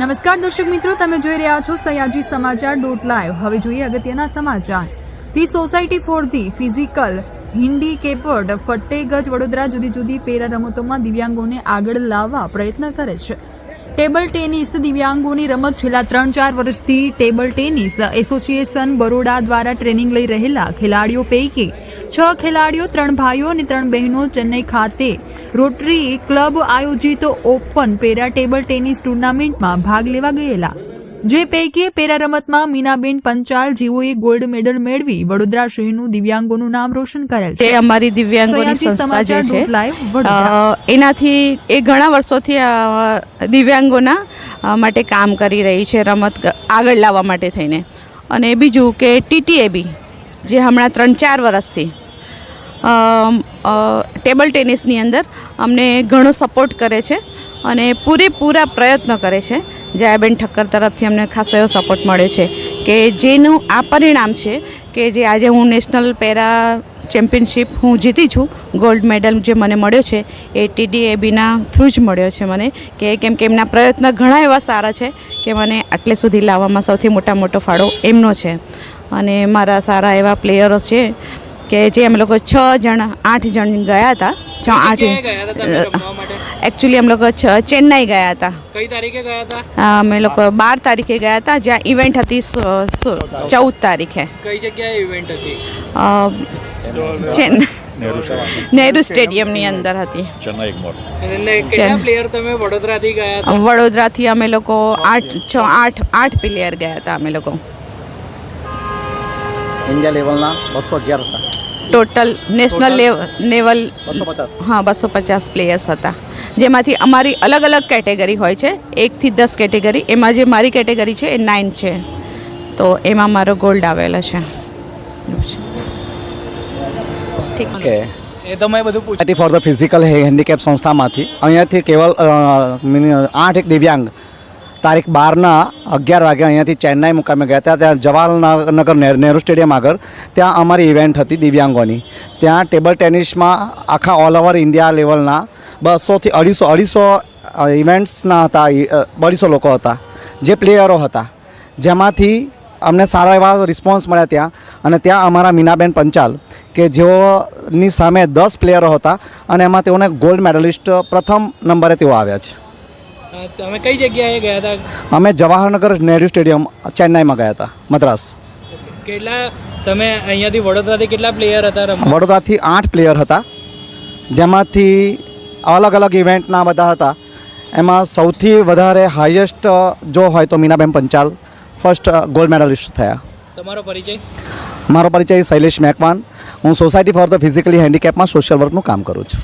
નમસ્કાર દર્શક મિત્રો, તમે જોઈ રહ્યા છો સયાજી સમાચાર ડોટ લાઈવ. હવે જોઈએ અગત્યના સમાચાર. The society for the physical handicapped ફટેગજ Vadodara જુદી જુદી પેરા રમતોમાં દિવ્યાંગોને આગળ લાવવા પ્રયત્ન કરે છે. ટેબલ ટેનિસ દિવ્યાંગોની રમત છેલ્લા ત્રણ ચાર વર્ષથી ટેબલ ટેનિસ એસોસિએશન બરોડા દ્વારા ટ્રેનિંગ લઈ રહેલા ખેલાડીઓ પૈકી છ ખેલાડીઓ ત્રણ ભાઈઓ અને ત્રણ બહેનો ચેન્નઈ ખાતે રોટરી ક્લબ આયોજિત ઓપન પેરા ટેબલ ટેનિસ ટુર્નામેન્ટમાં ભાગ લેવા ગયેલા. જે પૈકી પેરા રમતમાં મીનાબેન પંચાલ જેઓએ ગોલ્ડ મેડલ મેળવી વડોદરા શહેરનું દિવ્યાંગોનું નામ રોશન કરેલ તે છે અમારી દિવ્યાંગોની સંસ્થા જે છે એનાથી એ ઘણા વર્ષોથી દિવ્યાંગોના માટે કામ કરી રહી છે રમત આગળ લાવવા માટે થઈને. અને બીજું કે ટીટીએબી જે હમણાં ત્રણ ચાર વર્ષથી ટેબલ ટેનિસની અંદર અમને ઘણો સપોર્ટ કરે છે અને પૂરેપૂરા પ્રયત્ન કરે છે. જયાબેન ઠક્કર તરફથી અમને ખાસો એવો સપોર્ટ મળ્યો છે કે જેનું આ પરિણામ છે કે જે આજે હું નેશનલ પેરા ચેમ્પિયનશિપ હું જીતી છું ગોલ્ડ મેડલ જે મને મળ્યો છે એ ટીડીએબીના થ્રુ જ મળ્યો છે મને કે કેમ કે એમના પ્રયત્ન ઘણા એવા સારા છે કે મને આટલે સુધી લાવવામાં સૌથી મોટા મોટો ફાળો એમનો છે. અને મારા સારા એવા પ્લેયરો છે કે જે અમે લોકો છ જણ આઠ જણ ગયા હતા. છ આઠ એકચ્યુઅલી અમે લોકો છ ચેન્નાઈ ગયા હતા. કઈ તારીખે ગયા હતા? અમે લોકો બાર તારીખે ગયા હતા જ્યાં ઇવેન્ટ હતી ચૌદ તારીખે. કઈ જગ્યાએ ઇવેન્ટ હતી? ચેન્ન- સ્ટેડિયમની અંદર હતી. ચેન્નાઈ એક મોલ અને કેટલા પ્લેયર તમે વડોદરાથી ગયા હતા? વડોદરાથી અમે લોકો આઠ છ આઠ આઠ પ્લેયર ગયા હતા અમે લોકો. ઇન્ડિયા લેવલના બસો અગિયાર હતા. ટોટલ નેશનલ લેવલ હા બસો પચાસ પ્લેયર્સ હતા. જેમાંથી અમારી અલગ અલગ કેટેગરી હોય છે. એકથી દસ કેટેગરી એમાં જે મારી કેટેગરી છે એ નાઇન છે. તો એમાં મારો ગોલ્ડ આવેલો છે. ઠીક. છે એ તમે બધું પૂછ ફોર ધ ફિઝિકલ હેન્ડીકેપ સંસ્થામાંથી. અહીંયાથી કેવલ આઠ એક દિવ્યાંગ. તારીખ બારના અગિયાર વાગે અહીંયાથી ચેન્નાઈ મુકામે ગયા. હતા ત્યાં જવાહરનગર નહેર- સ્ટેડિયમ આગળ. ત્યાં અમારી ઇવેન્ટ હતી દિવ્યાંગોની. ત્યાં ટેબલ ટેનિસમાં આખા ઓલ ઓવર ઇન્ડિયા લેવલના બસોથી અઢીસો અઢીસો ઇવેન્ટ્સના હતા. અઢીસો લોકો હતા. જે પ્લેયરો હતા. જેમાંથી અમને સારા એવા રિસ્પોન્સ મળ્યા ત્યાં. અને ત્યાં અમારા મીનાબેન પંચાલ, કે જેઓની સામે દસ પ્લેયરો હતા અને એમાં તેઓને ગોલ્ડ મેડલિસ્ટ પ્રથમ નંબરે તેઓ આવ્યા છે. તમે કઈ જગ્યાએ ગયા હતા? અમે જવાહરનગર નહેરુ સ્ટેડિયમ ચેન્નાઈમાં ગયા હતા મદ્રાસ. કેટલા તમે અહીંયાથી વડોદરાથી કેટલા પ્લેયર હતા વડોદરાથી આઠ પ્લેયર હતા જેમાંથી અલગ અલગ ઇવેન્ટના બધા હતા. એમાં સૌથી વધારે હાઈએસ્ટ જો હોય તો Minaben Panchal first gold medallist થયા. તમારો પરિચય? મારો પરિચય શૈલેષ મેકવાન. હું સોસાયટી ફોર ધ ફિઝિકલી હેન્ડીકેપમાં સોશિયલ વર્કનું કામ કરું છું.